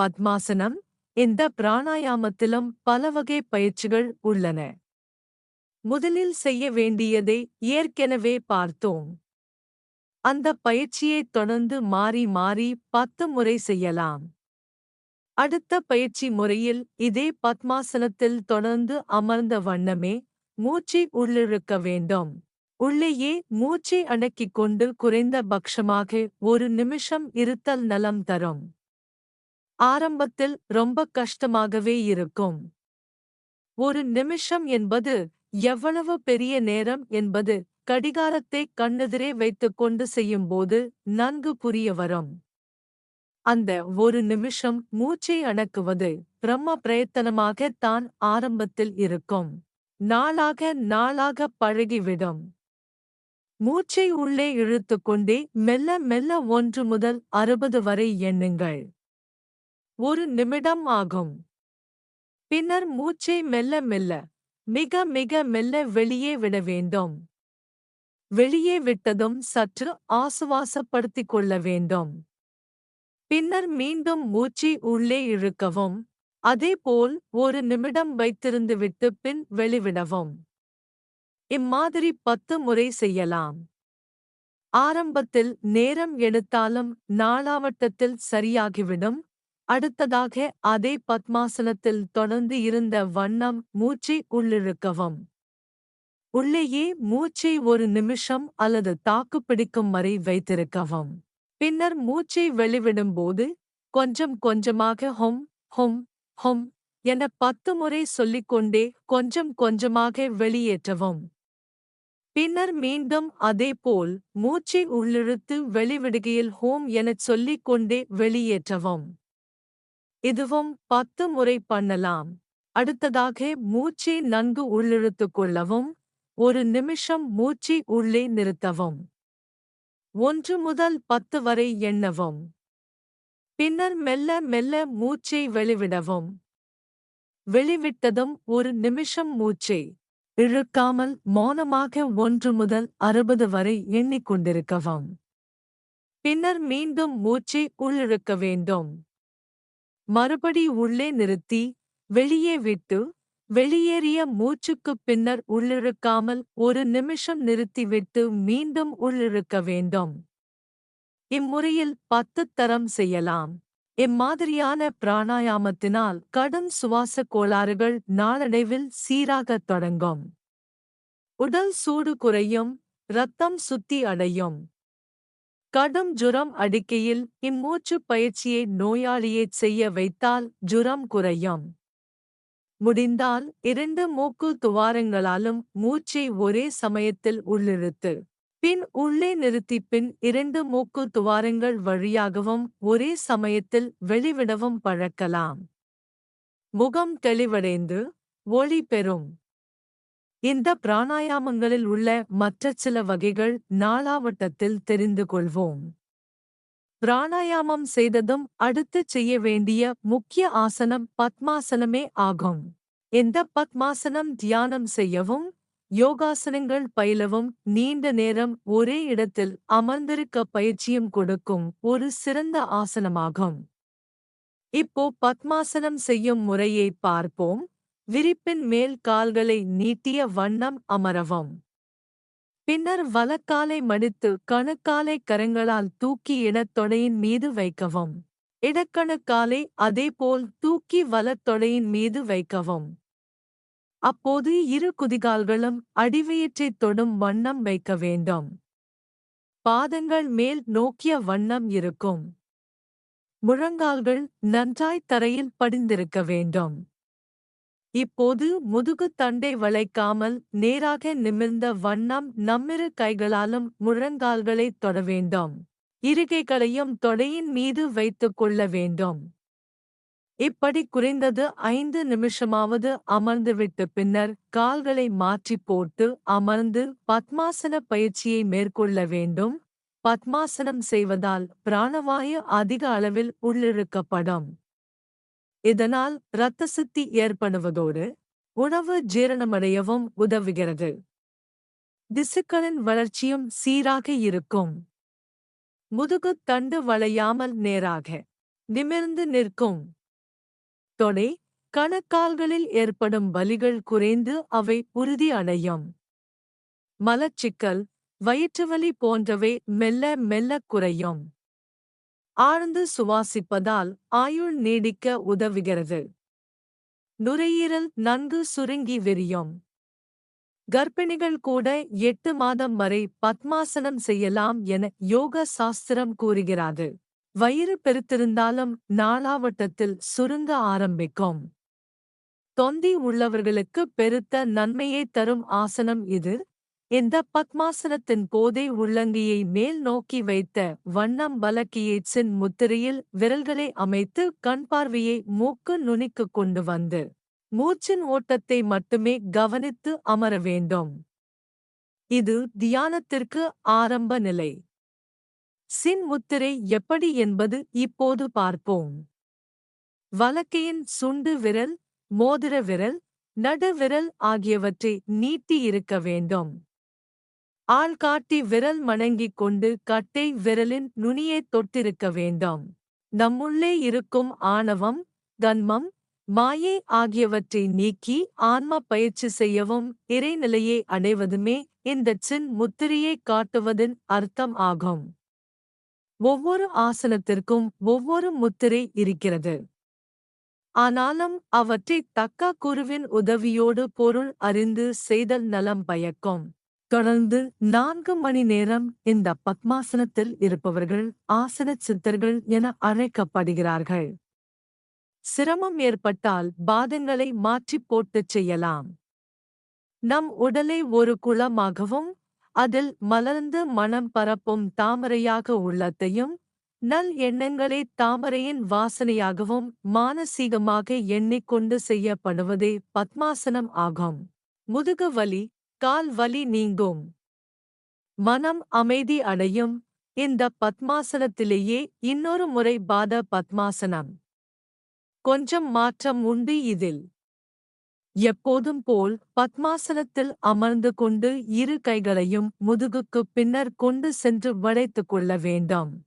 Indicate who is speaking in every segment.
Speaker 1: பத்மாசனம் இந்த பிராணாயாமத்திலும் பல வகை பயிற்சிகள் உள்ளன. முதலில் செய்ய வேண்டியதை ஏற்கெனவே பார்த்தோம். அந்த பயிற்சியைத் தொடர்ந்து மாறி மாறி பத்து முறை செய்யலாம். அடுத்த பயிற்சி முறையில் இதே பத்மாசனத்தில் தொடர்ந்து அமர்ந்த வண்ணமே மூச்சை உள்ளிழுக்க வேண்டும். உள்ளேயே மூச்சை அடக்கிக் கொண்டு குறைந்த பட்சமாக ஒரு நிமிஷம் இருத்தல் நலம் தரும். ஆரம்பத்தில் ரொம்ப கஷ்டமாகவே இருக்கும். ஒரு நிமிஷம் என்பது எவ்வளவு பெரிய நேரம் என்பது கடிகாரத்தை கண்ணெதிரே வைத்துக்கொண்டு செய்யும்போது நன்கு புரிய வரும். அந்த ஒரு நிமிஷம் மூச்சை அடக்குவது பிரம்ம பிரயத்தனமாக தான் ஆரம்பத்தில் இருக்கும். நாளாக நாளாக பழகிவிடும். மூச்சை உள்ளே இழுத்துக்கொண்டே மெல்ல மெல்ல ஒன்று முதல் அறுபது வரை எண்ணுங்கள். ஒரு நிமிடம் ஆகும் பின்னர் மூச்சை மெல்ல மெல்ல மிக மிக மெல்ல வெளியே விட வேண்டும். வெளியே விட்டதும் சற்று ஆசுவாசப்படுத்திக் கொள்ள வேண்டும். பின்னர் மீண்டும் மூச்சை உள்ளே இழுக்கவும் அதேபோல் ஒரு நிமிடம் வைத்திருந்துவிட்டு பின் வெளிவிடவும். இம்மாதிரி பத்து முறை செய்யலாம். ஆரம்பத்தில் நேரம் எடுத்தாலும் நாளாவட்டத்தில் சரியாகிவிடும். அடுத்ததாக அதே பத்மாசனத்தில் தொடர்ந்து இருந்த வண்ணம் மூச்சை உள்ளிழுக்கவும். உள்ளேயே மூச்சை ஒரு நிமிஷம் அல்லது தாக்குப்பிடிக்கும் வரை வைத்திருக்கவும். பின்னர் மூச்சை வெளிவிடும்போது கொஞ்சம் கொஞ்சமாக ஹொம் ஹொம் ஹொம் என பத்து முறை சொல்லிக்கொண்டே கொஞ்சம் கொஞ்சமாக வெளியேற்றவும். பின்னர் மீண்டும் அதேபோல் மூச்சை உள்ளிழுத்து வெளிவிடுகையில் ஹோம் எனச் சொல்லிக் கொண்டே வெளியேற்றவும். இதுவும் பத்து முறை பண்ணலாம். அடுத்ததாக மூச்சை நன்கு உள்ளிழுத்துக் கொள்ளவும் ஒரு நிமிஷம் மூச்சை உள்ளே நிறுத்தவும். ஒன்று முதல் பத்து வரை எண்ணவும். பின்னர் மெல்ல மெல்ல மூச்சை வெளிவிடவும். வெளிவிட்டதும் ஒரு நிமிஷம் மூச்சை. இழுக்காமல் மௌனமாக ஒன்று முதல் அறுபது வரை எண்ணிக்கொண்டிருக்கவும் பின்னர் மீண்டும் மூச்சை உள்ளிழுக்க வேண்டும். மறுபடி உள்ளே நிறுத்தி வெளியே விட்டு வெளியேறிய மூச்சுக்குப் பின்னர் உள்ளிழுக்காமல் ஒரு நிமிஷம் நிறுத்திவிட்டு மீண்டும் உள்ளிழுக்க வேண்டும். இம்முறையில் பத்து தரம் செய்யலாம். இம்மாதிரியான பிராணாயாமத்தினால் கடும் சுவாச கோளாறுகள் நாளடைவில் சீராகத் தொடங்கும். உடல் சூடு குறையும் இரத்தம் சுத்தி அடையும். கடும் ஜுரம் அடிக்கையில் இம்மூச்சு பயிற்சியை நோயாளியைச் செய்ய வைத்தால் ஜுரம் குறையும். முடிந்தால் இரண்டு மூக்கு துவாரங்களாலும் மூச்சை ஒரே சமயத்தில் உள்ளிழுத்து பின் உள்ளே நிறுத்தி பின் இரண்டு மூக்கு துவாரங்கள் வழியாகவும் ஒரே சமயத்தில் வெளிவிடவும் பழக்கலாம். முகம் தெளிவடைந்து ஒளி பெறும். இந்த பிராணாயாமங்களில் உள்ள மற்ற சில வகைகள் நாளாவட்டத்தில் தெரிந்து கொள்வோம். பிராணாயாமம் செய்ததும் அடுத்து செய்ய வேண்டிய முக்கிய ஆசனம் பத்மாசனமே ஆகும். இந்த பத்மாசனம் தியானம் செய்யவும் யோகாசனங்கள் பயிலவும் நீண்ட நேரம் ஒரே இடத்தில் அமர்ந்திருக்க பயிற்சியும் கொடுக்கும் ஒரு சிறந்த ஆசனமாகும். இப்போ பத்மாசனம் செய்யும் முறையை பார்ப்போம். விரிப்பின் மேல் கால்களை நீட்டிய வண்ணம் அமரவும். பின்னர் வலக்காலை மடித்து கணுக்காலை கரங்களால் தூக்கி இடத்தொடையின் மீது வைக்கவும். இடக்கணுக்காலை அதேபோல் தூக்கி வலத்தொடையின் மீது வைக்கவும். அப்போது இரு குதிகால்களும் அடிவயிற்றைத் தொடும் வண்ணம் வைக்க வேண்டும். பாதங்கள் மேல் நோக்கிய வண்ணம் இருக்கும். முழங்கால்கள் நன்றாய் தரையில் படிந்திருக்க வேண்டும். இப்போது முதுகு தண்டை வளைக்காமல் நேராக நிமிர்ந்த வண்ணம் நம்மிரு கைகளாலும் முழங்கால்களைத் தொட வேண்டும். இருகைகளையும் தொடையின் மீது வைத்துக் கொள்ள வேண்டும். இப்படி குறைந்தது ஐந்து நிமிஷமாவது அமர்ந்துவிட்டு பின்னர் கால்களை மாற்றி போட்டு அமர்ந்து பத்மாசன பயிற்சியை மேற்கொள்ள வேண்டும். பத்மாசனம் செய்வதால் பிராணவாயு அதிக அளவில் உள்ளிழுக்கப்படும். இதனால் இரத்த சுத்தி ஏற்படுவதோடு உணவு ஜீரணமடையவும் உதவுகிறது. திசுக்களின் வளர்ச்சியும் சீராக இருக்கும். முதுகுத் தண்டு வளையாமல் நேராக நிமிர்ந்து நிற்கும். தொடை கணக்கால்களில் ஏற்படும் வலிகள் குறைந்து அவை உறுதி அடையும். மலச்சிக்கல் வயிற்றுவலி போன்றவை மெல்ல மெல்ல குறையும். ஆழ்ந்து சுவாசிப்பதால் ஆயுள் நீடிக்க உதவுகிறது. நுரையீரல் நன்கு சுருங்கி விரியும். கர்ப்பிணிகள் கூட எட்டு மாதம் வரை பத்மாசனம் செய்யலாம் என யோக சாஸ்திரம் கூறுகிறது. வயிறு பெருத்திருந்தாலும் நாளாவட்டத்தில் சுருங்க ஆரம்பிக்கும். தொந்தி உள்ளவர்களுக்கு பெருத்த நன்மையை தரும் ஆசனம் இது. இந்த பத்மாசனத்தின் போதே உள்ளங்கியை மேல் நோக்கி வைத்த வண்ணம் பலக்கியேச்சின் முத்திரையில் விரல்களை அமைத்து கண் பார்வையை மூக்கு நுனிக்கு கொண்டு வந்து மூச்சின் ஓட்டத்தை மட்டுமே கவனித்து அமர வேண்டும். இது தியானத்திற்கு ஆரம்ப நிலை. சின் முத்திரை எப்படி என்பது இப்போது பார்ப்போம். வலக்கையின் சுண்டு விரல் மோதிர விரல் நடுவிரல் ஆகியவற்றை நீட்டி இருக்க வேண்டும். ஆள் காட்டி விரல் மணங்கிக் கொண்டு கட்டை விரலின் நுனியைத் தொட்டிருக்க வேண்டும். நம்முள்ளே இருக்கும் ஆணவம் கன்மம் மாயை ஆகியவற்றை நீக்கி ஆன்ம பயிற்சி செய்யவும் இறைநிலையை அடைவதுமே இந்த சின் முத்திரையை காட்டுவதின் அர்த்தம் ஆகும். ஒவ்வொரு ஆசனத்திற்கும் ஒவ்வொரு முத்திரை இருக்கிறது. ஆனாலும் அவற்றை தக்க குருவின் உதவியோடு பொருள் அறிந்து செய்தல் நலம் பயக்கும். தொடர்ந்து நான்கு மணி நேரம் இந்த பத்மாசனத்தில் இருப்பவர்கள் ஆசன சித்தர்கள் என அழைக்கப்படுகிறார்கள். சிரமம் ஏற்பட்டால் பாதங்களை மாற்றிப் போட்டுச் செய்யலாம். நம் உடலை ஒரு குளமாகவும் அதில் மலர்ந்து மனம் பரப்பும் தாமரையாக உள்ளத்தையும் நல் எண்ணங்களை தாமரையின் வாசனையாகவும் மானசீகமாக எண்ணிக்கொண்டு செய்யப்படுவதே பத்மாசனம் ஆகும். முதுகு வலி கால் வலி நீங்கும். மனம் அமைதி அடையும். இந்த பத்மாசனத்திலேயே இன்னொரு முறை பாத பத்மாசனம். கொஞ்சம் மாற்றம் உண்டு இதில். எப்போதும் போல் பத்மாசனத்தில் அமர்ந்து கொண்டு இரு கைகளையும் முதுகுக்குப் பின்னர் கொண்டு சென்று வளைத்துக் கொள்ள வேண்டாம்.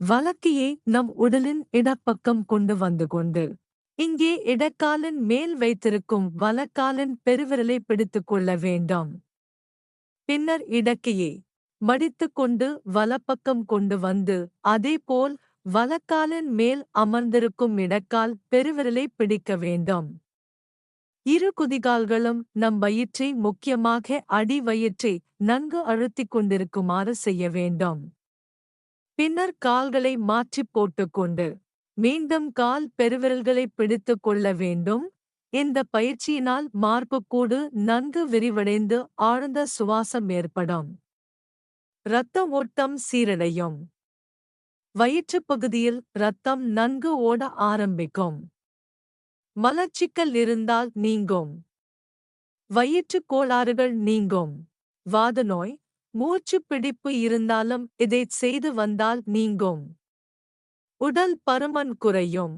Speaker 1: வழக்கையே நம் உடலின் இடப்பக்கம் கொண்டு வந்து கொண்டு இங்கே இடக்காலின் மேல் வைத்திருக்கும் வலக்காலின் பெருவிரலை பிடித்துக் கொள்ள வேண்டாம். பின்னர் இடக்கையை மடித்துக் கொண்டு வலப்பக்கம் கொண்டு வந்து அதேபோல் வலக்காலின் மேல் அமர்ந்திருக்கும் இடக்கால் பெருவிரலை பிடிக்க வேண்டாம். இரு குதிகால்களும் நம் வயிற்றை முக்கியமாக அடி வயிற்றை நன்கு அழுத்திக் கொண்டிருக்குமாறு செய்ய வேண்டும். பின்னர் கால்களை மாற்றிப் போட்டுக்கொண்டு மீண்டும் கால் பெருவிரல்களை பிடித்துக் கொள்ள வேண்டும். இந்த பயிற்சியினால் மார்புக்கூடு நன்கு விரிவடைந்து ஆழ்ந்த சுவாசம் ஏற்படும். இரத்த ஓட்டம் சீரடையும். வயிற்றுப் பகுதியில் இரத்தம் நன்கு ஓட ஆரம்பிக்கும். மலச்சிக்கல் இருந்தால் நீங்கும். வயிற்றுக் கோளாறுகள் நீங்கும். வாதநோய் மூச்சுப் பிடிப்பு இருந்தாலும் இதைச் செய்து வந்தால் நீங்கும். உடல் பருமன் குறையும்.